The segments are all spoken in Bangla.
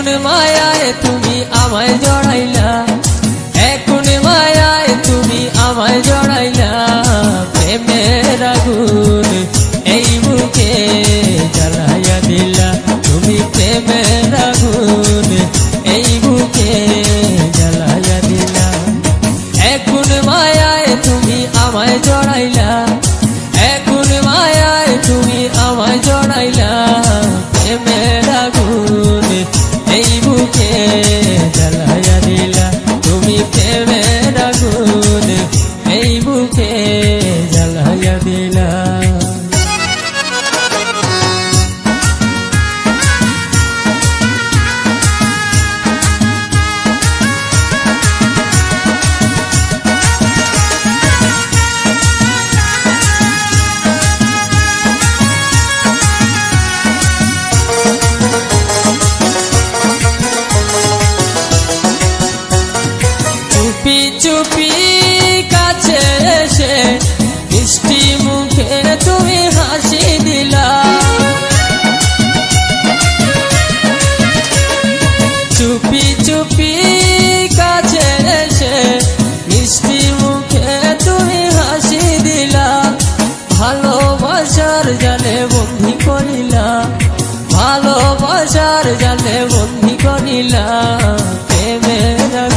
এখন মায়ায় তুমি আমায় জড়াইলা। এখন মায়ায় তুমি আমায় জড়াইলা। প্রেমের আগুন এই বুকে জ্বালাইয়া দিলা। তুমি প্রেমের আগুন এই বুকে জ্বালাইয়া দিলা। এখন মায়ায় তুমি আমায় জড়াইলা। de bondi con la que me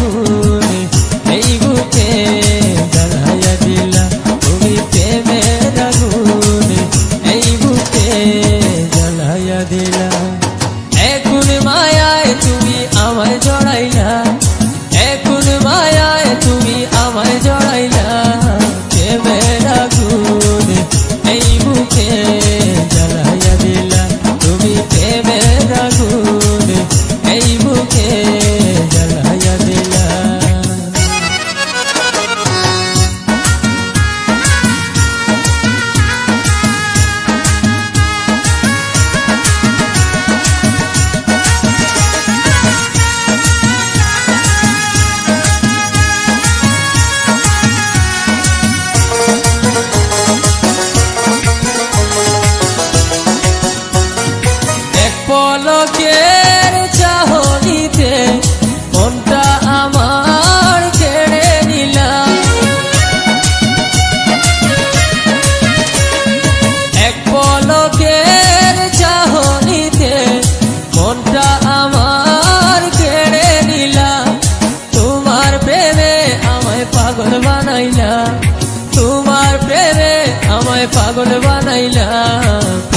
পাগল বানাইলাম।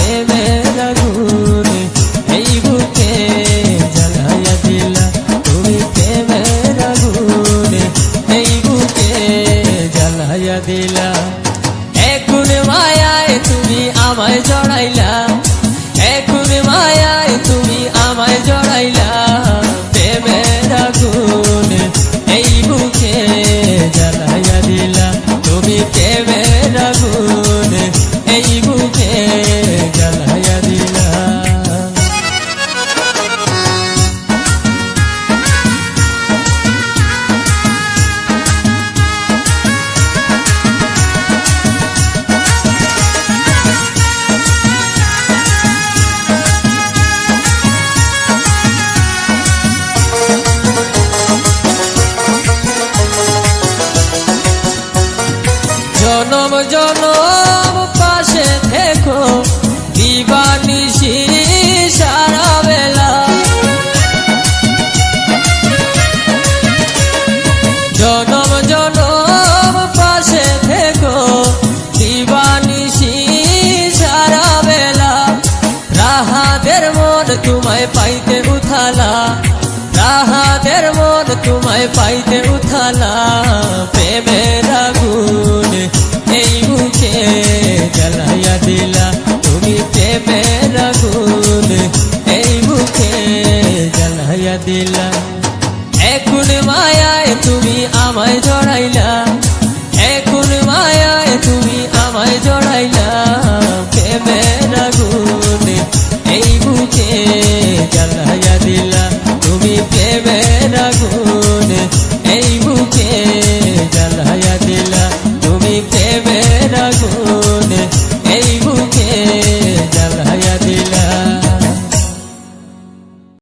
পাইতে উঠালা তাহাদের মন তোমায় পাইতে উঠালা প্রেমে রাগুন এই মুখে জ্বালাইয়া দিলা। তুমি প্রেমে রাগুন এই মুখে জ্বালাইয়া দিলা। এখন মায়ায় তুমি আমায় জড়াইলা।